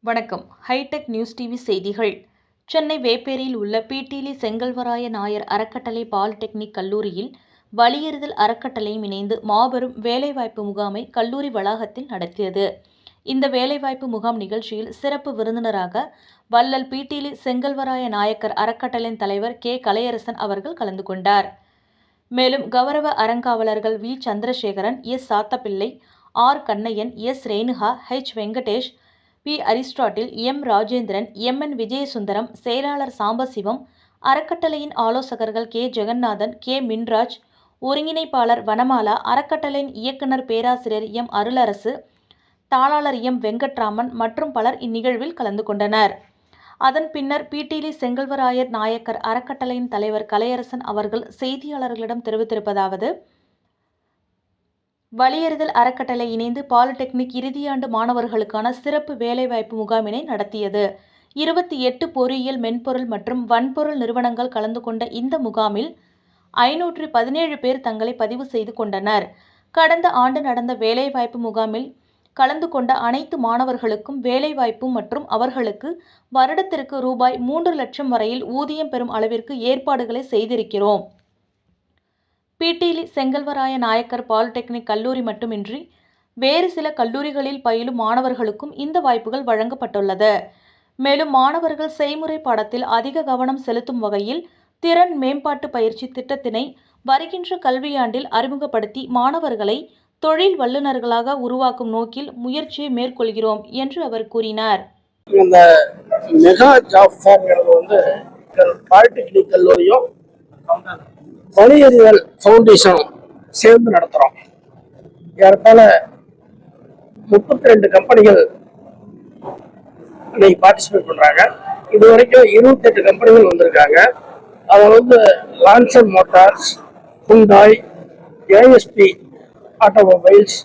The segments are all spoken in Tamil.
வணக்கம். ஹைடெக் நியூஸ் டிவி செய்திகள். சென்னை வேப்பேரியில் உள்ள பிடிலி செங்கல்வராய நாயர் அறக்கட்டளை பாலிடெக்னிக் கல்லூரியில் வலியுறுதல் அறக்கட்டளையும் இணைந்து மாபெரும் வேலைவாய்ப்பு முகாமை கல்லூரி வளாகத்தில் நடத்தியது. இந்த வேலைவாய்ப்பு முகாம் நிகழ்ச்சியில் சிறப்பு விருந்தினராக வள்ளல் பிடிலி செங்கல்வராய நாயக்கர் அறக்கட்டளையின் தலைவர் கே. கலையரசன் அவர்கள் கலந்து கொண்டார். மேலும் கௌரவ அறங்காவலர்கள் V. Chandrasekaran S. Sathappillai R. Kannaiyan S. Renuka H. Venkatesh P. Aristotle M. Rajendran M. N. Vijayasundaram செயலாளர் சாம்பசிவம் அறக்கட்டளையின் ஆலோசகர்கள் கே. ஜெகநாதன் கே. மின்ராஜ் ஒருங்கிணைப்பாளர் வனமாலா அறக்கட்டளையின் இயக்குனர் பேராசிரியர் எம். அருளரசு தாளாளர் எம். வெங்கட்ராமன் மற்றும் பலர் இந்நிகழ்வில் கலந்து கொண்டனர். அதன் பின்னர் பிடிலி செங்கல்வராயர் நாயக்கர் அறக்கட்டளையின் தலைவர் கலையரசன் அவர்கள் செய்தியாளர்களிடம் தெரிவித்திருப்பதாவது வலியறிதல் அறக்கட்டளை இணைந்து பாலிடெக்னிக் இறுதியாண்டு மாணவர்களுக்கான சிறப்பு வேலைவாய்ப்பு முகாமினை நடத்தியது. இருபத்தி எட்டு பொறியியல் மென்பொருள் மற்றும் வன்பொருள் நிறுவனங்கள் கலந்து கொண்ட இந்த முகாமில் ஐநூற்று பதினேழு பேர் தங்களை பதிவு செய்து கொண்டனர். கடந்த ஆண்டு நடந்த வேலைவாய்ப்பு முகாமில் கலந்து கொண்ட அனைத்து மாணவர்களுக்கும் வேலைவாய்ப்பு மற்றும் அவர்களுக்கு வருடத்திற்கு ரூபாய் மூன்று லட்சம் வரையில் ஊதியம் பெறும் அளவிற்கு ஏற்பாடுகளை செய்திருக்கிறோம். பிடிலி செங்கல்வராய நாயக்கர் பாலிடெக்னிக் கல்லூரி மட்டுமின்றி வேறு சில கல்லூரிகளில் பயிலும் மாணவர்களுக்கும் இந்த வாய்ப்புகள் வழங்கப்பட்டுள்ளது. மேலும் மாணவர்கள் செய்முறை பாடத்தில் அதிக கவனம் செலுத்தும் வகையில் திறன் மேம்பாட்டு பயிற்சி திட்டத்தினை வருகின்ற கல்வியாண்டில் அறிமுகப்படுத்தி மாணவர்களை தொழில் வல்லுநர்களாக உருவாக்கும் நோக்கில் முயற்சியை மேற்கொள்கிறோம் என்று அவர் கூறினார். இந்த மெகா ஜாப் ஃபேர்ங்கிறது வந்து பாலிடெக்னிக் கல்லூரியும் மனிதர்கள் ஃபவுண்டேஷனும் சேர்ந்து நடத்துகிறோம் ஏறத்தாழ முப்பத்தி ரெண்டு கம்பெனிகள் இன்னைக்கு பார்ட்டிசிபேட் பண்ணுறாங்க இது வரைக்கும் இருபத்தெட்டு கம்பெனிகள் வந்திருக்காங்க. அதில் வந்து Lancer Motors Hyundai ASP automobiles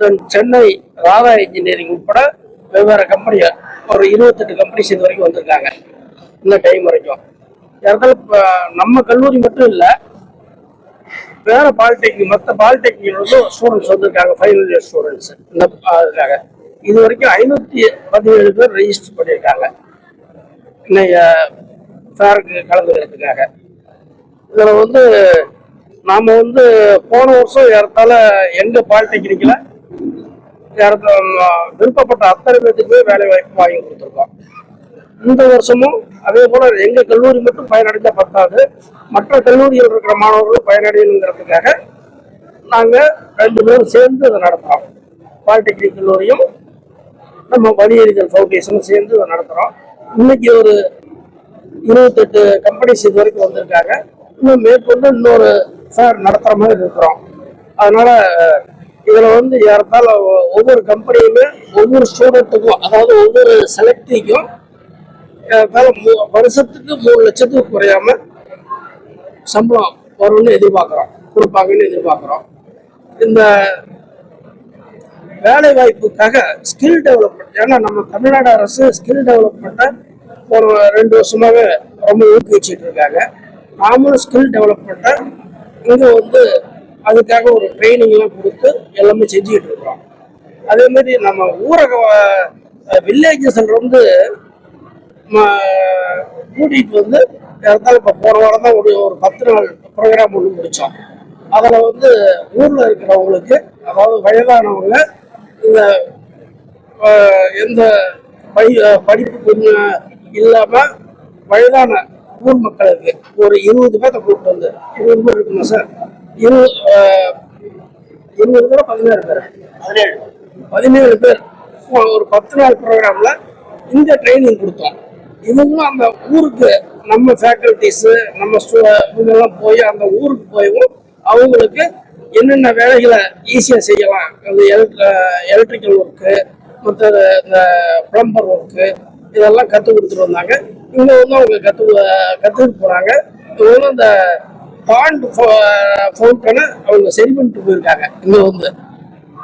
தென் சென்னை ராதா இன்ஜினியரிங் உட்பட வெவ்வேறு கம்பெனியை ஒரு இருபத்தெட்டு கம்பெனிஸ் இது வரைக்கும் வந்திருக்காங்க. இந்த டைம் வரைக்கும். இடத்துல இப்போ நம்ம கல்லூரி மட்டும் இல்லை வேற பாலிடெக்னிக் மற்ற பாலிடெக்னிக் வந்து ஸ்டூடெண்ட்ஸ் வந்திருக்காங்க ஃபைனல் இயர் ஸ்டூடெண்ட்ஸ் இந்த அதுக்காக இது வரைக்கும் ஐநூற்றி பதினேழு பேர் ரெஜிஸ்டர் பண்ணியிருக்காங்க. இன்னைக்கு ஃபேருக்கு கலந்துக்கிறதுக்காக. இதில் வந்து நாம் வந்து போன வருஷம் ஏறத்தால எங்கள் பாலிடெக்னிக்கில் விருப்பப்பட்ட அத்தனை பேத்துக்குமே வேலை வாய்ப்பு வாங்கி கொடுத்துருக்கோம். இந்த வருஷமும் அதே போல எங்க கல்லூரி மட்டும் பயனடைந்த பத்தாது. மற்ற கல்லூரியில் இருக்கிற மாணவர்களும் பயனடையணுங்கிறதுக்காக நாங்க ரெண்டு பேரும் சேர்ந்து அதை நடத்துறோம். பாலிடெக்னிக் கல்லூரியும் நம்ம வணிகர்கள் ஃபவுண்டேஷனும் சேர்ந்து இதை நடத்துறோம். இன்னைக்கு ஒரு இருபத்தெட்டு கம்பெனிஸ் இது வரைக்கும் வந்திருக்காங்க. இன்னும் மேற்கொண்டு இன்னொரு ஃபேர் நடத்துகிற மாதிரி இருக்கிறோம். அதனால் இதில் வந்து ஏறத்தாலும் ஒவ்வொரு கம்பெனியுமே ஒவ்வொரு ஸ்டூடெண்ட்டுக்கும் அதாவது ஒவ்வொரு செலக்டிக்கும் வருஷத்துக்கு மூணு லட்சத்துக்கு குறையாம சம்பளம் வரும்னு எதிர்பார்க்குறோம். கொடுப்பாங்கன்னு எதிர்பார்க்குறோம். இந்த வேலை வாய்ப்புக்காக ஸ்கில் டெவலப்மெண்ட் ஏன்னா நம்ம தமிழ்நாடு அரசு ஸ்கில் டெவலப்மெண்ட்டை ஒரு ரெண்டு வருஷமாகவே ரொம்ப ஊக்குவிச்சுட்டு இருக்காங்க. நாமளும் ஸ்கில் டெவலப்மெண்ட்டை இங்கே வந்து அதுக்காக ஒரு ட்ரைனிங்லாம் கொடுத்து எல்லாமே செஞ்சுக்கிட்டு இருக்கிறோம் அதே மாதிரி நம்ம ஊரக வில்லேஜஸ்ல வந்து கூட்டிகிட்டு வந்து இருந்தாலும் இப்போ போன வாரம் தான் ஒரு ஒரு பத்து நாள் ப்ரோக்ராம் ஒன்று முடித்தோம் அதில் வந்து ஊரில் இருக்கிறவங்களுக்கு அதாவது வயதானவங்க இந்த எந்த படி படிப்பு இல்லாமல் வயதான ஊர் மக்களுக்கு ஒரு இருபது பேர்த்த கூப்பிட்டு வந்து. இருபது பேர் இருக்குமா சார்? இருபது இருபது பேர் பதினேழு பேர்? பதினேழு. பதினேழு பேர். ஒரு பத்து நாள் ப்ரோக்ராமில் இந்த ட்ரைனிங் கொடுத்தோம். இவங்களும் அந்த ஊருக்கு நம்ம ஃபேக்கல்டிஸு நம்ம இவங்கெல்லாம் போய் அந்த ஊருக்கு போயும் அவங்களுக்கு என்னென்ன வேலைகளை ஈஸியாக செய்யலாம். அந்த எலக்ட்ரிக்கல் ஒர்க்கு மற்ற இந்த ப்ளம்பர் ஒர்க்கு இதெல்லாம் கற்றுக் கொடுத்துட்டு வந்தாங்க. இங்கே வந்து அவங்க கற்று கற்றுக்கிட்டு போனாங்க இவங்க அந்த பாண்ட் ஃபவுண்டனை அவங்க சரி பண்ணிட்டு போயிருக்காங்க இங்கே வந்து.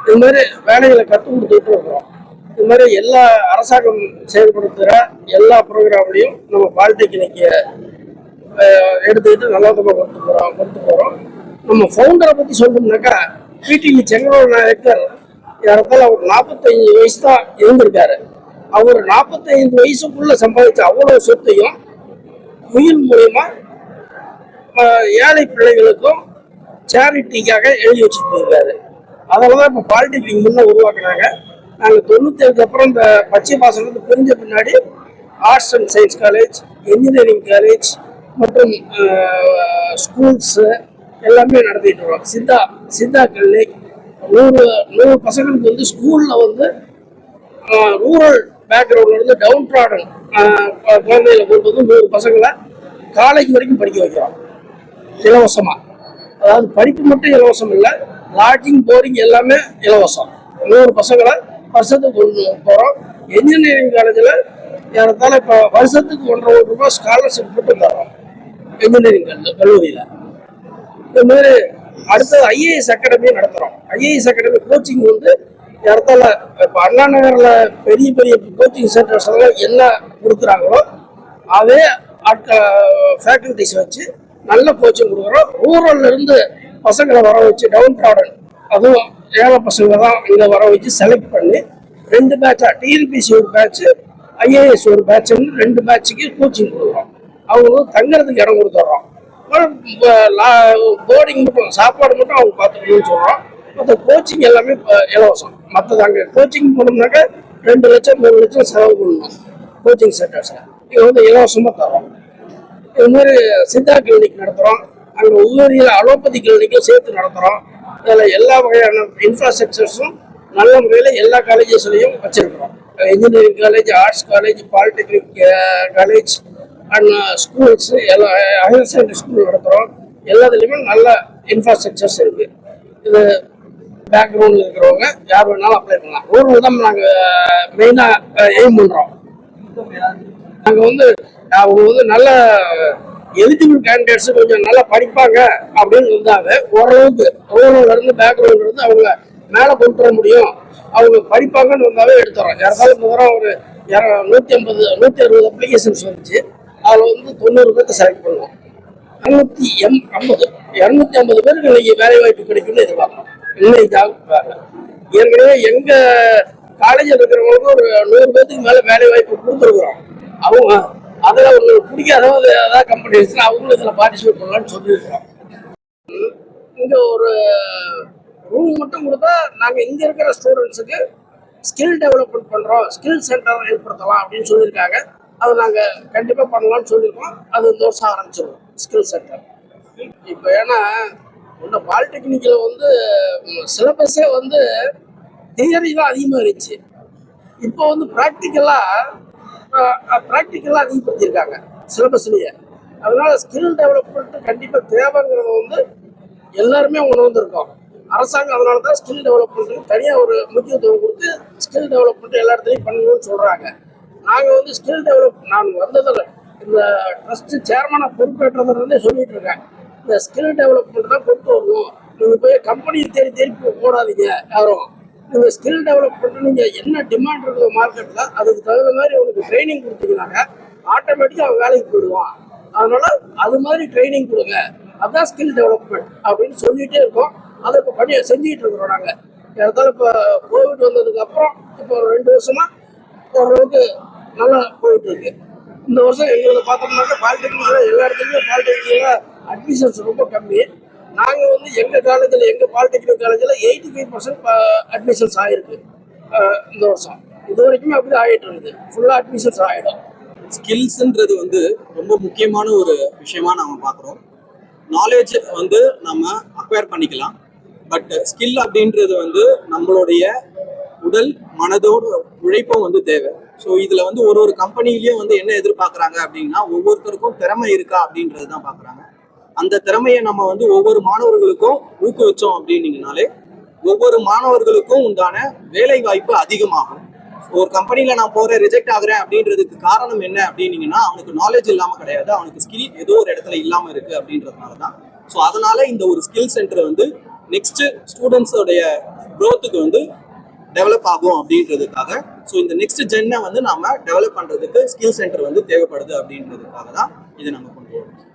இது மாதிரி வேலைகளை கற்றுக் கொடுத்துட்டு இருக்கிறோம். இது மாதிரி எல்லா அரசாங்கம் செயல்படுத்துகிற எல்லா ப்ரோக்ராம்லையும் நம்ம பாலிடெக்னிக்கை எடுத்துக்கிட்டு நல்ல விதமாக கொண்டு போகிறோம் கொண்டு போகிறோம் நம்ம ஃபவுண்டரை பற்றி சொல்லணும்னாக்கா பிடிவி செங்கரோட நாயக்கர் இடத்துல ஒரு நாற்பத்தஞ்சு வயசு தான் இருந்திருக்காரு. அவர் நாற்பத்தைந்து வயசுக்குள்ள சம்பாதிச்ச அவ்வளோ சொத்தையும் முயல் மூலயமா ஏழை பிள்ளைகளுக்கும் சேரிட்டிக்காக எழுதி வச்சுட்டு போயிருக்காரு அதனால தான் இப்போ பாலிடெக்னிக் முன்னே உருவாக்குனாங்க. நாங்கள் தொண்ணூத்தேழுக்கு அப்புறம் இந்த பச்சை பாசனத்து பிரிஞ்ச பின்னாடி arts and science college engineering college மற்றும் ஸ்கூல்ஸு எல்லாமே நடத்திட்டு இருக்கோம் சித்தா சித்தா கிளினிக் நூறு நூறு பசங்களுக்கு வந்து ஸ்கூலில் வந்து ரூரல் பேக்ரவுண்ட்ல இருந்து டவுன் ப்ராடன் குழந்தைகளை கொண்டு வந்து நூறு பசங்களை காலேஜ் வரைக்கும் படிக்க வைக்கிறோம். இலவசமா. அதாவது படிப்பு மட்டும் இலவசம் இல்லை லாட்ஜிங் போரிங் எல்லாமே இலவசம். நூறு பசங்களை வருஷத்துக்கு கொண்டு போகிறோம் இன்ஜினியரிங் காலேஜில் ஏறத்தாழ இப்போ வருஷத்துக்கு ஒன்றரை கோடி ரூபாய் ஸ்காலர்ஷிப் போட்டு தரோம் இன்ஜினியரிங் கல்லு கல்லூரியில். இது மாதிரி அடுத்தது ஐஏஎஸ் அகாடமி நடத்துறோம். ஐஏஎஸ் அகாடமி கோச்சிங் வந்து இடத்துல இப்போ அண்ணா நகரில் பெரிய பெரிய கோச்சிங் சென்டர்ஸ் எல்லாம் என்ன கொடுக்குறாங்களோ அதே ஆட்கள் ஃபேக்கல்டிஸ் வச்சு நல்ல கோச்சிங் கொடுக்குறோம். ரூரல்ல இருந்து பசங்களை வர வச்சு டவுன் ப்ராடன் அதுவும் ஏழை பசங்களை தான் இங்கே வர வச்சு செலக்ட் பண்ணி ரெண்டு பேட்சா டிஎன்பிசி ஒரு பேட்ச்சு ஐஏஎஸ் ஒரு பேட்ச்னு ரெண்டு பேட்சுக்கு கோச்சிங் கொடுக்குறோம். அவங்களுக்கு தங்குறதுக்கு இடம் கொடுத்துட்றோம். போர்டிங் மட்டும் சாப்பாடு மட்டும் அவங்க பார்த்துக்கணும்னு சொல்கிறோம் மற்ற கோச்சிங் எல்லாமே இப்போ இலவசம். மற்றது அங்கே கோச்சிங் போனோம்னாக்க ரெண்டு லட்சம் மூணு லட்சம் செலவு பண்ணணும் கோச்சிங் சென்டர்ஸில் இது வந்து இலவசமாக தரோம். இது மாதிரி சித்தா கிளினிக் நடத்துகிறோம் அங்கே உயிரியல் அலோபதி கிளினிக்கும் சேர்த்து நடத்துகிறோம் அதில் எல்லா வகையான இன்ஃப்ராஸ்ட்ரக்சர்ஸும் நல்ல முறையில் எல்லா காலேஜஸ்லையும் வச்சிருக்கிறோம். Engineering college arts college polytechnic college and schools எல்லா ஹையர் செகண்டரி ஸ்கூல் நடத்துகிறோம் எல்லாத்துலேயுமே நல்ல இன்ஃப்ராஸ்ட்ரக்சர்ஸ் இருக்குது இது பேக்ரவுண்டில் இருக்கிறவங்க யார் வேணாலும் அப்ளை பண்ணலாம். ரூல் தான் நாங்கள் மெயினாக எய்ம் பண்ணுறோம் நாங்கள் வந்து அவங்க வந்து நல்ல எலிஜிபிள் கேண்டிடேட்ஸ் கொஞ்சம் நல்லா படிப்பாங்க அப்படின்னு இருந்தாவே ஓரளவுக்கு ரூரல்ல இருந்து பேக்ரவுண்ட்ல இருந்து அவங்க மேலே கொண்டு வர முடியும். அவங்க படிப்பாங்கன்னு இருந்தாவே எடுத்துறோம் யாராவது முதல்ல ஒரு இர- நூற்றி ஐம்பது நூற்றி அறுபது அப்ளிகேஷன்ஸ் வந்துச்சு. அதில் வந்து தொண்ணூறு பேருக்கு செலக்ட் பண்ணுவோம். இரநூத்தி எம் ஐம்பது இரநூத்தி ஐம்பது பேருக்கு இன்னைக்கு வேலை வாய்ப்பு கிடைக்கும்னு எதிர்பார்க்குறோம். இல்லை ஏற்கனவே எங்க காலேஜில் இருக்கிறவங்களுக்கு ஒரு நூறு பேர்த்துக்கு மேல வேலை வாய்ப்பு கொடுத்துருக்குறோம். அவங்க அதில் ஒரு பிடிக்காதவங்க ஏதாவது கம்பெனி அவங்களும் இதில் பார்ட்டிசிபேட் பண்ணலாம்னு சொல்லியிருக்கிறோம். இங்கே ஒரு ரூம் மட்டும் கொடுத்தா நாங்கள் இங்கே இருக்கிற ஸ்டூடெண்ட்ஸுக்கு ஸ்கில் டெவலப்மெண்ட் பண்ணுறோம் ஸ்கில் சென்டர் ஏற்படுத்தலாம் அப்படின்னு சொல்லியிருக்காங்க. அதை நாங்கள் கண்டிப்பாக பண்ணலாம்னு சொல்லியிருக்கோம். அது இந்த வருஷம் ஆரம்பிச்சிருவோம் ஸ்கில் சென்டர் இப்போ ஏன்னா இந்த பாலிடெக்னிக்கில் வந்து சிலபஸே வந்து தியரி தான் அதிகமாக இருந்துச்சு. இப்போ வந்து ப்ராக்டிக்கலாக ப்ராக்டிக்கலாக அதிகப்படுத்தியிருக்காங்க சிலபஸ்லேயே அதனால் ஸ்கில் டெவலப்மெண்ட் கண்டிப்பாக தேவைங்கிறத வந்து எல்லாருமே உணர்ந்துருக்கோம். அரசாங்கம் அதனால தான் ஸ்கில் டெவலப்மெண்ட்டுக்கு தனியாக ஒரு முக்கியத்துவம் கொடுத்து ஸ்கில் டெவலப்மெண்ட் எல்லா இடத்துலையும் பண்ணணும்னு சொல்கிறாங்க நாங்கள் வந்து ஸ்கில் டெவலப் நான் வந்ததில் இந்த ட்ரஸ்ட்டு சேர்மனாக பொறுப்பேற்றதுலேருந்தே சொல்லிகிட்டு இருக்கேன். இந்த ஸ்கில் டெவலப்மெண்ட் தான் கொண்டு வரணும். நீங்கள் போய் கம்பெனியை தேடி தேடி போ- போடாதீங்க யாரும் நீங்கள் ஸ்கில் டெவலப்மெண்ட் நீங்கள் என்ன டிமாண்ட் இருக்குது மார்க்கெட்டில் அதுக்கு தகுந்த மாதிரி அவனுக்கு ட்ரைனிங் கொடுத்தீங்கன்னாங்க ஆட்டோமேட்டிக்காக அவன் வேலைக்கு போயிடுவான். அதனால் அது மாதிரி ட்ரைனிங் கொடுங்க. அதான் ஸ்கில் டெவலப்மெண்ட் அப்படின்னு சொல்லிகிட்டே இருக்கோம். அதை இப்போ பணி செஞ்சுக்கிட்டு இருக்கிறோம் நாங்கள் ஏறத்தாலும் இப்போ கோவிட் வந்ததுக்கப்புறம் இப்போ ஒரு ரெண்டு வருஷமாக ஓரளவுக்கு நல்லா போயிட்டு இருக்கு. இந்த வருஷம் எங்களுக்கு பார்த்தோம்னாக்கா பாலிடெக்னிக்கில் எல்லா இடத்துலையுமே பாலிடெக்னிக்கில் அட்மிஷன்ஸ் ரொம்ப கம்மி. நாங்கள் வந்து எங்கள் காலேஜில் எங்கள் பாலிடெக்னிக் காலேஜில் எயிட்டி ஃபைவ் பர்சன்ட் அட்மிஷன்ஸ் ஆகிருக்கு இந்த வருஷம். இது வரைக்குமே அப்படி ஆகிட்டு இருக்குது. ஃபுல்லாக அட்மிஷன்ஸ் ஆகிடும் ஸ்கில்ஸுன்றது வந்து ரொம்ப முக்கியமான ஒரு விஷயமா நம்ம பார்க்குறோம். நாலேஜ் வந்து நம்ம அக்வயர் பண்ணிக்கலாம். பட் ஸ்கில் அப்படின்றது வந்து நம்மளுடைய உடல் மனதோட உழைப்பும் வந்து தேவை. ஸோ இதில் வந்து ஒரு ஒரு கம்பெனிலையும் வந்து என்ன எதிர்பார்க்குறாங்க அப்படின்னா ஒவ்வொருத்தருக்கும் திறமை இருக்கா அப்படின்றது தான் பார்க்குறாங்க. அந்த திறமையை நம்ம வந்து ஒவ்வொரு மாணவர்களுக்கும் ஊக்குவிச்சோம் அப்படின்னீங்கனாலே ஒவ்வொரு மாணவர்களுக்கும் உண்டான வேலை வாய்ப்பு அதிகமாகும். ஒரு கம்பெனியில நான் போறேன் ரிஜெக்ட் ஆகுறேன் அப்படின்றதுக்கு காரணம் என்ன அப்படின்னீங்கன்னா அவனுக்கு நாலேஜ் இல்லாம கிடையாது. அவனுக்கு ஸ்கில் ஏதோ ஒரு இடத்துல இல்லாம இருக்கு அப்படின்றதுனால தான். ஸோ அதனால இந்த ஒரு ஸ்கில் சென்டர் வந்து நெக்ஸ்ட் ஸ்டூடெண்ட்ஸோடைய க்ரோத்துக்கு வந்து டெவலப் ஆகும் அப்படின்றதுக்காக. ஸோ இந்த நெக்ஸ்ட் ஜென்னை வந்து நாம டெவலப் பண்றதுக்கு ஸ்கில் சென்டர் வந்து தேவைப்படுது அப்படின்றதுக்காக தான் இதை நம்ம கொண்டு வரோம்.